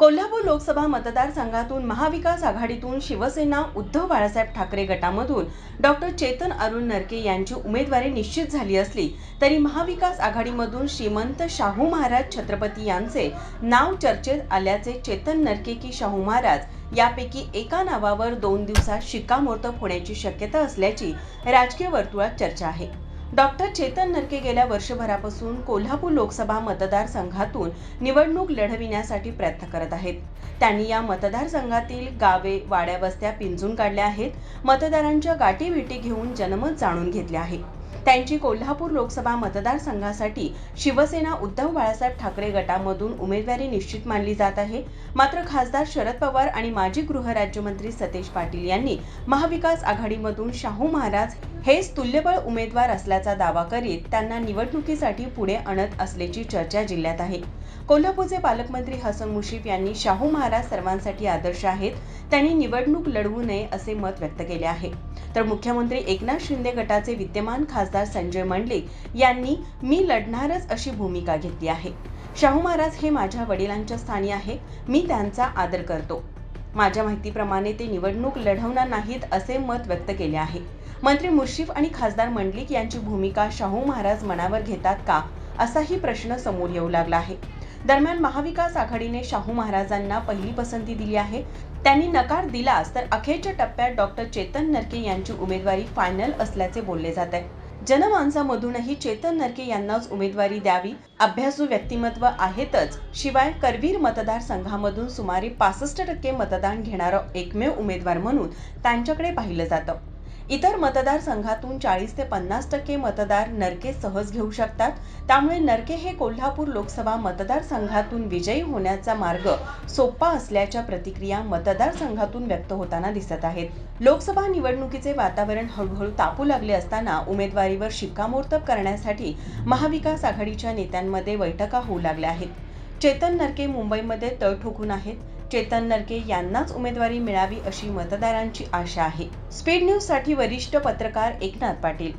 कोल्हापूर लोकसभा मतदारसंघातून महाविकास आघाडीतून शिवसेना उद्धव बाळासाहेब ठाकरे गटामधून डॉक्टर चेतन अरुण नरके यांची उमेदवारी निश्चित झाली असली तरी महाविकास आघाडीमधून श्रीमंत शाहू महाराज छत्रपती यांचे नाव चर्चेत आल्याचे चेतन नरके की शाहू महाराज यापैकी एका नावावर दोन दिवसात शिक्कामोर्तब होण्याची शक्यता असल्याची राजकीय वर्तुळात चर्चा आहे. डॉक्टर चेतन नरके गेल्या वर्षभरापासून कोल्हापूर लोकसभा मतदारसंघातून निवडणूक लढविण्यासाठी प्रयत्न करत आहेत. त्यांनी या मतदारसंघातील गावे वाड्या वस्त्या पिंजून काढल्या आहेत. मतदारांच्या गाठीभेटी घेऊन जनमत जाणून घेतले आहे. त्यांची कोल्हापूर लोकसभा मतदारसंघासाठी शिवसेना उद्धव बाळासाहेब ठाकरे गटामधून उमेदवारी निश्चित मानली जात आहे. मात्र खासदार शरद पवार आणि माजी गृहराज्यमंत्री सतेज पाटील यांनी महाविकास आघाडीमधून शाहू महाराज हेच तुल्यबळ उमेदवार असल्याचा दावा करीत त्यांना निवडणुकीसाठी पुढे आणत असल्याची चर्चा जिल्ह्यात आहे. कोल्हापूरचे पालकमंत्री हसन मुशीफ यांनी शाहू महाराज सर्वांसाठी आदर्श आहेत. त्यांनी निवडणूक लढवू नये असे मत व्यक्त केले आहे. तर मुख्यमंत्री एकनाथ शिंदे गटाचे विद्यमान खासदार संजय मंडलिक यांनी मी लढणारच अशी भूमिका घेतली आहे. शाहू महाराज हे माझ्या वडिलांच्या स्थानी आहे. मी त्यांचा आदर करतो. माझ्या माहितीप्रमाणे ते निवडणूक लढवणार नाहीत असे मत व्यक्त केले आहे. मंत्री मुश्रीफ आणि खासदार मंडलिक यांची भूमिका शाहू महाराज मनावर घेतात का? असाही प्रश्न समोर येऊ लागला आहे. दरम्यान महाविकास आघाडीने शाहू महाराजांना पहिली पसंती दिली आहे. त्यांनी नकार दिलास तर अखेरच्या टप्प्यात डॉक्टर चेतन नरके यांची उमेदवारी फायनल असल्याचे बोलले जात आहे. जनमानसामधूनही चेतन नरके यांनाच उमेदवारी द्यावी अभ्यासू व्यक्तिमत्व आहेतच. शिवाय करवीर मतदारसंघामधून सुमारे पासष्ट टक्के मतदान घेणारा एकमेव उमेदवार म्हणून त्यांच्याकडे पाहिलं जातं. इतर मतदारसंघातून चाळीस ते पन्नास टक्के मतदार नरके सहज घेऊ शकतात. त्यामुळे नरके हे कोल्हापूर लोकसभा मतदारसंघातून विजयी होण्याचा मार्ग सोपा असल्याच्या प्रतिक्रिया मतदारसंघातून व्यक्त होताना दिसत आहेत. लोकसभा निवडणुकीचे वातावरण हळूहळू तापू लागले असताना उमेदवारीवर शिक्कामोर्तब करण्यासाठी महाविकास आघाडीच्या नेत्यांमध्ये बैठका होऊ लागल्या आहेत. चेतन नरके मुंबईमध्ये तळ ठोकून आहेत. चेतन नरके यांनाच उमेदवारी मिळावी अशी मतदारांची आशा आहे. स्पीड न्यूजसाठी वरिष्ठ पत्रकार एकनाथ पाटील.